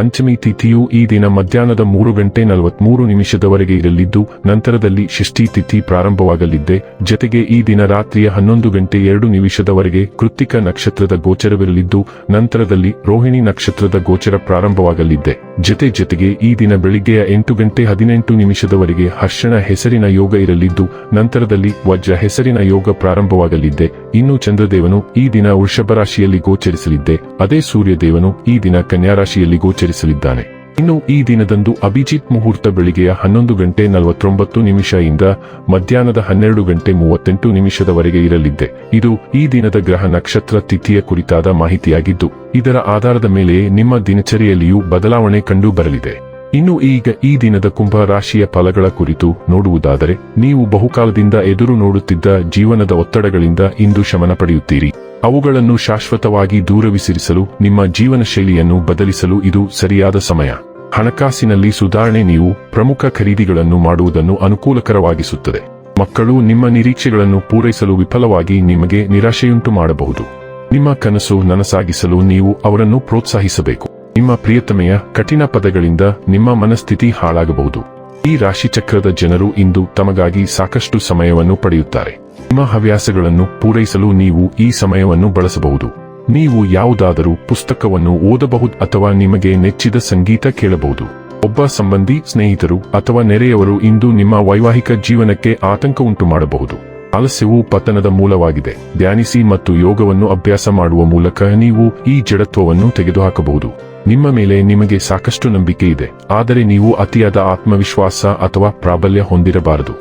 ಪಂಚಮಿ ತಿಥಿಯು ಈ ದಿನ ಮಧ್ಯಾಹ್ನದ ಮೂರು ಗಂಟೆ ನಲವತ್ಮೂರು ನಿಮಿಷದವರೆಗೆ ಇರಲಿದ್ದು, ನಂತರದಲ್ಲಿ ಷಷ್ಠಿ ತಿಥಿ ಪ್ರಾರಂಭವಾಗಲಿದ್ದೆ. ಜತೆಗೆ ಈ ದಿನ ರಾತ್ರಿಯ ಹನ್ನೊಂದು ಗಂಟೆ ಎರಡು ನಿಮಿಷದವರೆಗೆ ಕೃತ್ತಿಕ ನಕ್ಷತ್ರದ ಗೋಚರವಿರಲಿದ್ದು, ನಂತರದಲ್ಲಿ ರೋಹಿಣಿ ನಕ್ಷತ್ರದ ಗೋಚರ ಪ್ರಾರಂಭವಾಗಲಿದ್ದೆ. ಜತೆ ಜತೆಗೆ ಈ ದಿನ ಬೆಳಿಗ್ಗೆಯ ಎಂಟು ಗಂಟೆ ಹದಿನೆಂಟು ನಿಮಿಷದವರೆಗೆ ಹರ್ಷಣ ಹೆಸರಿನ ಯೋಗ ಇರಲಿದ್ದು, ನಂತರದಲ್ಲಿ ವಜ್ರ ಹೆಸರಿನ ಯೋಗ ಪ್ರಾರಂಭವಾಗಲಿದ್ದೆ. ಇನ್ನು ಚಂದ್ರದೇವನು ಈ ದಿನ ವೃಷಭ ರಾಶಿಯಲ್ಲಿ ಗೋಚರಿಸಲಿದ್ದೆ. ಅದೇ ಸೂರ್ಯದೇವನು ಈ ದಿನ ಕನ್ಯಾ ರಾಶಿಯಲ್ಲಿ ಗೋಚರಿಸಲಿದ್ದಾನೆ ಇನ್ನು ಈ ದಿನದಂದು ಅಭಿಜಿತ್ ಮುಹೂರ್ತ ಬೆಳಿಗ್ಗೆಯ ಹನ್ನೊಂದು ಗಂಟೆ ನಲವತ್ತೊಂಬತ್ತು ನಿಮಿಷದಿಂದ ಮಧ್ಯಾಹ್ನದ ಹನ್ನೆರಡು ಗಂಟೆ ಮೂವತ್ತೆಂಟು ನಿಮಿಷದವರೆಗೆ ಇರಲಿದ್ದೆ. ಇದು ಈ ದಿನದ ಗ್ರಹ ನಕ್ಷತ್ರ ತಿಥಿಯ ಕುರಿತಾದ ಮಾಹಿತಿಯಾಗಿದ್ದು, ಇದರ ಆಧಾರದ ಮೇಲೆ ನಿಮ್ಮ ದಿನಚರಿಯಲ್ಲಿಯೂ ಬದಲಾವಣೆ ಕಂಡು ಬರಲಿದೆ. ಇನ್ನು ಈಗ ಈ ದಿನದ ಕುಂಭ ರಾಶಿಯ ಫಲಗಳ ಕುರಿತು ನೋಡುವುದಾದರೆ, ನೀವು ಬಹುಕಾಲದಿಂದ ಎದುರು ನೋಡುತ್ತಿದ್ದ ಜೀವನದ ಒತ್ತಡಗಳಿಂದ ಇಂದು ಶಮನ ಪಡೆಯುತ್ತೀರಿ. ಅವುಗಳನ್ನು ಶಾಶ್ವತವಾಗಿ ದೂರವಿಸಿರಿಸಲು, ನಿಮ್ಮ ಜೀವನ ಶೈಲಿಯನ್ನು ಬದಲಿಸಲು ಇದು ಸರಿಯಾದ ಸಮಯ. ಹಣಕಾಸಿನಲ್ಲಿ ಸುಧಾರಣೆ ನೀವು ಪ್ರಮುಖ ಖರೀದಿಗಳನ್ನು ಮಾಡುವುದನ್ನು ಅನುಕೂಲಕರವಾಗಿಸುತ್ತದೆ. ಮಕ್ಕಳು ನಿಮ್ಮ ನಿರೀಕ್ಷೆಗಳನ್ನು ಪೂರೈಸಲು ವಿಫಲವಾಗಿ ನಿಮಗೆ ನಿರಾಶೆಯುಂಟು ಮಾಡಬಹುದು. ನಿಮ್ಮ ಕನಸು ನನಸಾಗಿಸಲು ನೀವು ಅವರನ್ನು ಪ್ರೋತ್ಸಾಹಿಸಬೇಕು. ನಿಮ್ಮ ಪ್ರಿಯತಮೆಯ ಕಠಿಣ ಪದಗಳಿಂದ ನಿಮ್ಮ ಮನಸ್ಥಿತಿ ಹಾಳಾಗಬಹುದು. ಈ ರಾಶಿಚಕ್ರದ ಜನರು ಇಂದು ತಮಗಾಗಿ ಸಾಕಷ್ಟು ಸಮಯವನ್ನು ಪಡೆಯುತ್ತಾರೆ. ನಿಮ್ಮ ಹವ್ಯಾಸಗಳನ್ನು ಪೂರೈಸಲು ನೀವು ಈ ಸಮಯವನ್ನು ಬಳಸಬಹುದು. ನೀವು ಯಾವುದಾದರೂ ಪುಸ್ತಕವನ್ನು ಓದಬಹುದು ಅಥವಾ ನಿಮಗೆ ನೆಚ್ಚಿದ ಸಂಗೀತ ಕೇಳಬಹುದು. ಒಬ್ಬ ಸಂಬಂಧಿ, ಸ್ನೇಹಿತರು ಅಥವಾ ನೆರೆಯವರು ಇಂದು ನಿಮ್ಮ ವೈವಾಹಿಕ ಜೀವನಕ್ಕೆ ಆತಂಕ ಉಂಟು ಮಾಡಬಹುದು. ಆಲಸ್ಯವು ಪತನದ ಮೂಲವಾಗಿದೆ. ಧ್ಯಾನಿಸಿ ಮತ್ತು ಯೋಗವನ್ನು ಅಭ್ಯಾಸ ಮಾಡುವ ಮೂಲಕ ನೀವು ಈ ಜಡತ್ವವನ್ನು ತೆಗೆದುಹಾಕಬಹುದು. ನಿಮ್ಮ ಮೇಲೆ ನಿಮಗೆ ಸಾಕಷ್ಟು ನಂಬಿಕೆ ಇದೆ. ಆದರೆ ನೀವು ಅತಿಯಾದ ಆತ್ಮವಿಶ್ವಾಸ ಅಥವಾ ಪ್ರಾಬಲ್ಯ ಹೊಂದಿರಬಾರದು.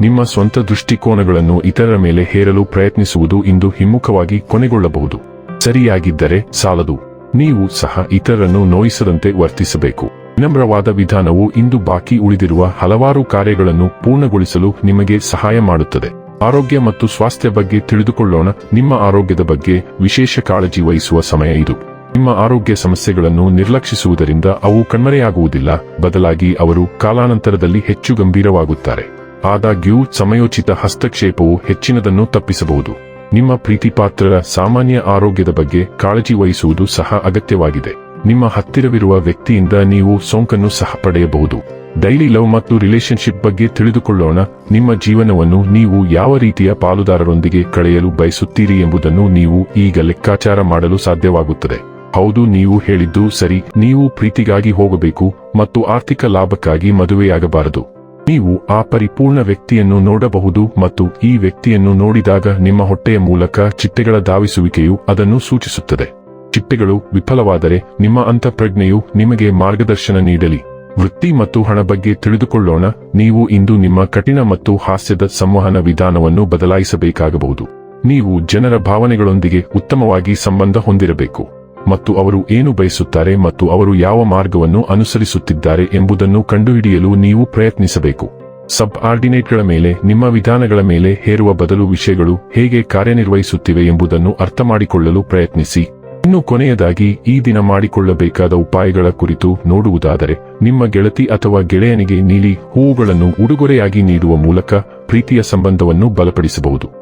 ನಿಮ್ಮ ಸ್ವಂತ ದೃಷ್ಟಿಕೋನಗಳನ್ನು ಇತರರ ಮೇಲೆ ಹೇರಲು ಪ್ರಯತ್ನಿಸುವುದು ಇಂದು ಹಿಮ್ಮುಖವಾಗಿ ಕೊನೆಗೊಳ್ಳಬಹುದು. ಸರಿಯಾಗಿದ್ದರೆ ಸಾಲದು. ನೀವು ಸಹ ಇತರರನ್ನು ನೋಯಿಸದಂತೆ ವರ್ತಿಸಬೇಕು. ವಿನಮ್ರವಾದ ವಿಧಾನವು ಇಂದು ಬಾಕಿ ಉಳಿದಿರುವ ಹಲವಾರು ಕಾರ್ಯಗಳನ್ನು ಪೂರ್ಣಗೊಳಿಸಲು ನಿಮಗೆ ಸಹಾಯ ಮಾಡುತ್ತದೆ. ಆರೋಗ್ಯ ಮತ್ತು ಸ್ವಾಸ್ಥ್ಯ ಬಗ್ಗೆ ತಿಳಿದುಕೊಳ್ಳೋಣ. ನಿಮ್ಮ ಆರೋಗ್ಯದ ಬಗ್ಗೆ ವಿಶೇಷ ಕಾಳಜಿ ವಹಿಸುವ ಸಮಯ ಇದು. ನಿಮ್ಮ ಆರೋಗ್ಯ ಸಮಸ್ಯೆಗಳನ್ನು ನಿರ್ಲಕ್ಷಿಸುವುದರಿಂದ ಅವು ಕಣ್ಮರೆಯಾಗುವುದಿಲ್ಲ. ಬದಲಾಗಿ ಅವರು ಕಾಲಾನಂತರದಲ್ಲಿ ಹೆಚ್ಚು ಗಂಭೀರವಾಗುತ್ತಾರೆ. ಆದಾಗ್ಯೂ, ಸಮಯೋಚಿತ ಹಸ್ತಕ್ಷೇಪವು ಹೆಚ್ಚಿನದನ್ನು ತಪ್ಪಿಸಬಹುದು. ನಿಮ್ಮ ಪ್ರೀತಿಪಾತ್ರರ ಸಾಮಾನ್ಯ ಆರೋಗ್ಯದ ಬಗ್ಗೆ ಕಾಳಜಿ ವಹಿಸುವುದು ಸಹ ಅಗತ್ಯವಾಗಿದೆ. ನಿಮ್ಮ ಹತ್ತಿರವಿರುವ ವ್ಯಕ್ತಿಯಿಂದ ನೀವು ಸೋಂಕನ್ನು ಸಹ ಪಡೆಯಬಹುದು. ಡೈಲಿ ಲವ್ ಮತ್ತು ರಿಲೇಶನ್ಶಿಪ್ ಬಗ್ಗೆ ತಿಳಿದುಕೊಳ್ಳೋಣ. ನಿಮ್ಮ ಜೀವನವನ್ನು ನೀವು ಯಾವ ರೀತಿಯ ಪಾಲುದಾರರೊಂದಿಗೆ ಕಳೆಯಲು ಬಯಸುತ್ತೀರಿ ಎಂಬುದನ್ನು ನೀವು ಈಗ ಲೆಕ್ಕಾಚಾರ ಮಾಡಲು ಸಾಧ್ಯವಾಗುತ್ತದೆ. ಹೌದು, ನೀವು ಹೇಳಿದ್ದು ಸರಿ. ನೀವು ಪ್ರೀತಿಗಾಗಿ ಹೋಗಬೇಕು ಮತ್ತು ಆರ್ಥಿಕ ಲಾಭಕ್ಕಾಗಿ ಮದುವೆಯಾಗಬಾರದು. ನೀವು ಆ ಪರಿಪೂರ್ಣ ವ್ಯಕ್ತಿಯನ್ನು ನೋಡಬಹುದು ಮತ್ತು ಈ ವ್ಯಕ್ತಿಯನ್ನು ನೋಡಿದಾಗ ನಿಮ್ಮ ಹೊಟ್ಟೆಯ ಮೂಲಕ ಚಿಟ್ಟೆಗಳ ಧಾವಿಸುವಿಕೆಯು ಅದನ್ನು ಸೂಚಿಸುತ್ತದೆ. ಚಿಟ್ಟೆಗಳು ವಿಫಲವಾದರೆ ನಿಮ್ಮ ಅಂತಃಪ್ರಜ್ಞೆಯು ನಿಮಗೆ ಮಾರ್ಗದರ್ಶನ ನೀಡಲಿ. ವೃತ್ತಿ ಮತ್ತು ಹಣ ಬಗ್ಗೆ ತಿಳಿದುಕೊಳ್ಳೋಣ. ನೀವು ಇಂದು ನಿಮ್ಮ ಕಠಿಣ ಮತ್ತು ಹಾಸ್ಯದ ಸಂವಹನ ವಿಧಾನವನ್ನು ಬದಲಾಯಿಸಬೇಕಾಗಬಹುದು. ನೀವು ಜನರ ಭಾವನೆಗಳೊಂದಿಗೆ ಉತ್ತಮವಾಗಿ ಸಂಬಂಧ ಹೊಂದಿರಬೇಕು. ಮತ್ತು ಅವರು ಏನು ಬಯಸುತ್ತಾರೆ ಮತ್ತು ಅವರು ಯಾವ ಮಾರ್ಗವನ್ನು ಅನುಸರಿಸುತ್ತಿದ್ದಾರೆ ಎಂಬುದನ್ನು ಕಂಡುಹಿಡಿಯಲು ನೀವು ಪ್ರಯತ್ನಿಸಬೇಕು. ಸಬ್ ಆರ್ಡಿನೇಟ್ಗಳ ಮೇಲೆ, ನಿಮ್ಮ ವಿಧಾನಗಳ ಮೇಲೆ ಹೇರುವ ಬದಲು ವಿಷಯಗಳು ಹೇಗೆ ಕಾರ್ಯನಿರ್ವಹಿಸುತ್ತಿವೆ ಎಂಬುದನ್ನು ಅರ್ಥಮಾಡಿಕೊಳ್ಳಲು ಪ್ರಯತ್ನಿಸಿ. ಇನ್ನು ಕೊನೆಯದಾಗಿ, ಈ ದಿನ ಮಾಡಿಕೊಳ್ಳಬೇಕಾದ ಉಪಾಯಗಳ ಕುರಿತು ನೋಡುವುದಾದರೆ, ನಿಮ್ಮ ಗೆಳತಿ ಅಥವಾ ಗೆಳೆಯನಿಗೆ ನೀಲಿ ಹೂವುಗಳನ್ನು ಉಡುಗೊರೆಯಾಗಿ ನೀಡುವ ಮೂಲಕ ಪ್ರೀತಿಯ ಸಂಬಂಧವನ್ನು ಬಲಪಡಿಸಬಹುದು.